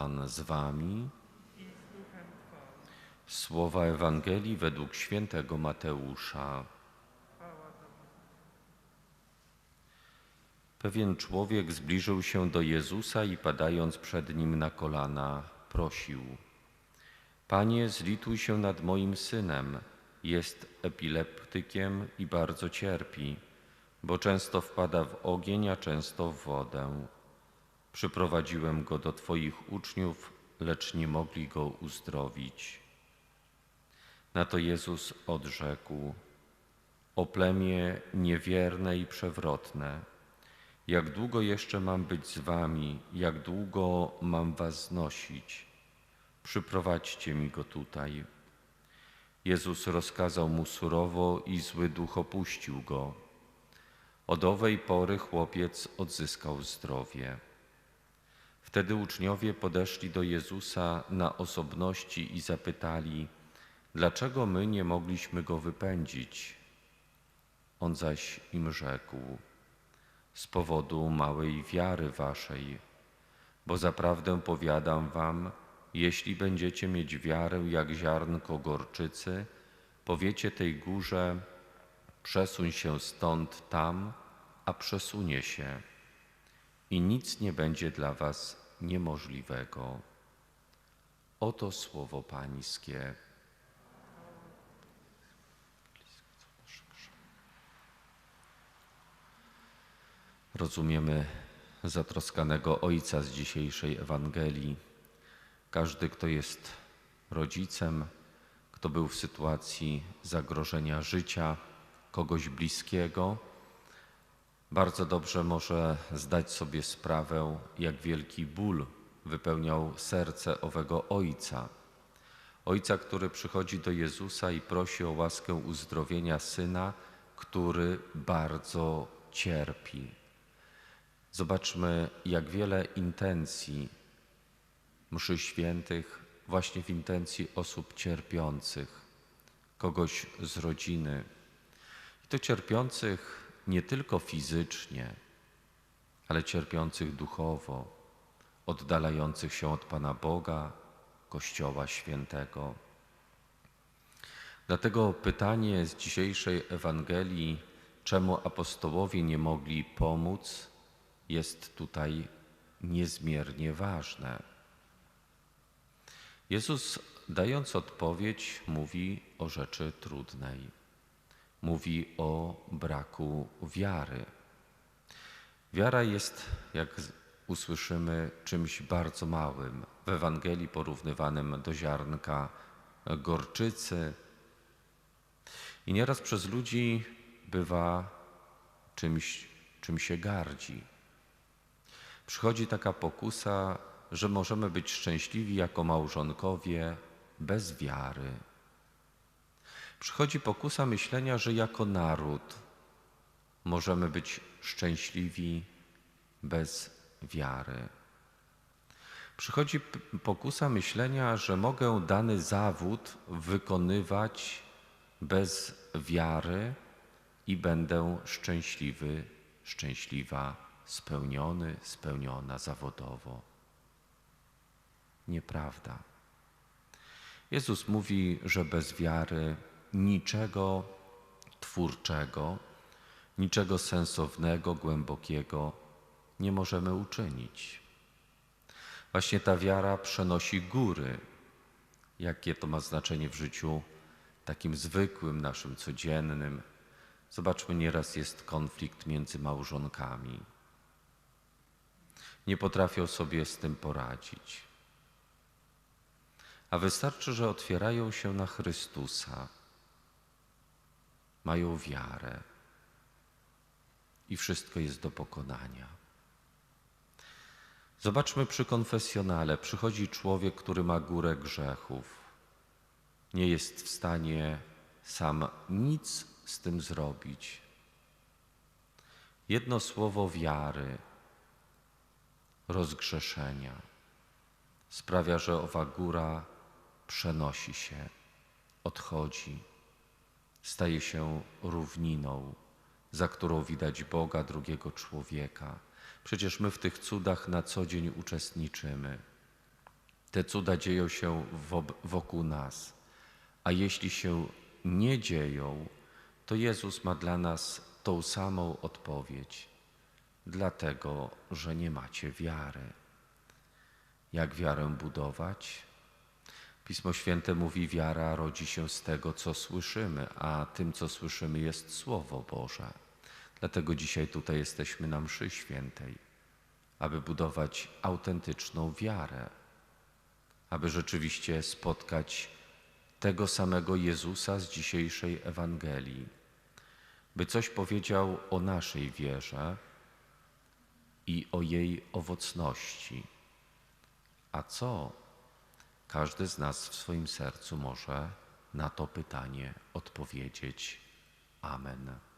Pan z wami. Słowa Ewangelii według świętego Mateusza. Pewien człowiek zbliżył się do Jezusa i padając przed nim na kolana, prosił: Panie, zlituj się nad moim synem. Jest epileptykiem i bardzo cierpi, bo często wpada w ogień, a często w wodę. Przyprowadziłem go do Twoich uczniów, lecz nie mogli go uzdrowić. Na to Jezus odrzekł: O plemię niewierne i przewrotne, jak długo jeszcze mam być z Wami, jak długo mam Was znosić? Przyprowadźcie mi go tutaj. Jezus rozkazał mu surowo i zły duch opuścił go. Od owej pory chłopiec odzyskał zdrowie. Wtedy uczniowie podeszli do Jezusa na osobności i zapytali, dlaczego my nie mogliśmy go wypędzić. On zaś im rzekł, z powodu małej wiary waszej, bo zaprawdę powiadam wam, jeśli będziecie mieć wiarę jak ziarnko gorczycy, powiecie tej górze, przesuń się stąd tam, a przesunie się i nic nie będzie dla was niemożliwego. Oto słowo Pańskie. Rozumiemy zatroskanego Ojca z dzisiejszej Ewangelii. Każdy, kto jest rodzicem, kto był w sytuacji zagrożenia życia kogoś bliskiego, bardzo dobrze może zdać sobie sprawę, jak wielki ból wypełniał serce owego ojca. Ojca, który przychodzi do Jezusa i prosi o łaskę uzdrowienia syna, który bardzo cierpi. Zobaczmy, jak wiele intencji mszy świętych właśnie w intencji osób cierpiących, kogoś z rodziny. I to cierpiących nie tylko fizycznie, ale cierpiących duchowo, oddalających się od Pana Boga, Kościoła Świętego. Dlatego pytanie z dzisiejszej Ewangelii, czemu apostołowie nie mogli pomóc, jest tutaj niezmiernie ważne. Jezus, dając odpowiedź, mówi o rzeczy trudnej. Mówi o braku wiary. Wiara jest, jak usłyszymy, czymś bardzo małym. W Ewangelii porównywanym do ziarnka gorczycy. I nieraz przez ludzi bywa czymś, czym się gardzi. Przychodzi taka pokusa, że możemy być szczęśliwi jako małżonkowie bez wiary. Przychodzi pokusa myślenia, że jako naród możemy być szczęśliwi bez wiary. Przychodzi pokusa myślenia, że mogę dany zawód wykonywać bez wiary i będę szczęśliwy, szczęśliwa, spełniony, spełniona zawodowo nieprawda. Jezus mówi, że bez wiary niczego twórczego, niczego sensownego, głębokiego nie możemy uczynić. Właśnie ta wiara przenosi góry. Jakie to ma znaczenie w życiu takim zwykłym, naszym codziennym? Zobaczmy, nieraz jest konflikt między małżonkami. Nie potrafią sobie z tym poradzić a wystarczy, że otwierają się na Chrystusa, mają wiarę i wszystko jest do pokonania. Zobaczmy przy konfesjonale. Przychodzi człowiek, który ma górę grzechów. Nie jest w stanie sam nic z tym zrobić. Jedno słowo wiary, rozgrzeszenia sprawia, że owa góra przenosi się, odchodzi, staje się równiną, za którą widać Boga drugiego człowieka. Przecież my w tych cudach na co dzień uczestniczymy. te cuda dzieją się wokół nas. A jeśli się nie dzieją, to Jezus ma dla nas tą samą odpowiedź, dlatego że nie macie wiary. Jak wiarę budować? Pismo Święte mówi: Wiara rodzi się z tego, co słyszymy, a tym, co słyszymy, jest Słowo Boże. Dlatego dzisiaj tutaj jesteśmy na Mszy Świętej, aby budować autentyczną wiarę, aby rzeczywiście spotkać tego samego Jezusa z dzisiejszej Ewangelii, by coś powiedział o naszej wierze i o jej owocności. A co? Każdy z nas w swoim sercu może na to pytanie odpowiedzieć. Amen.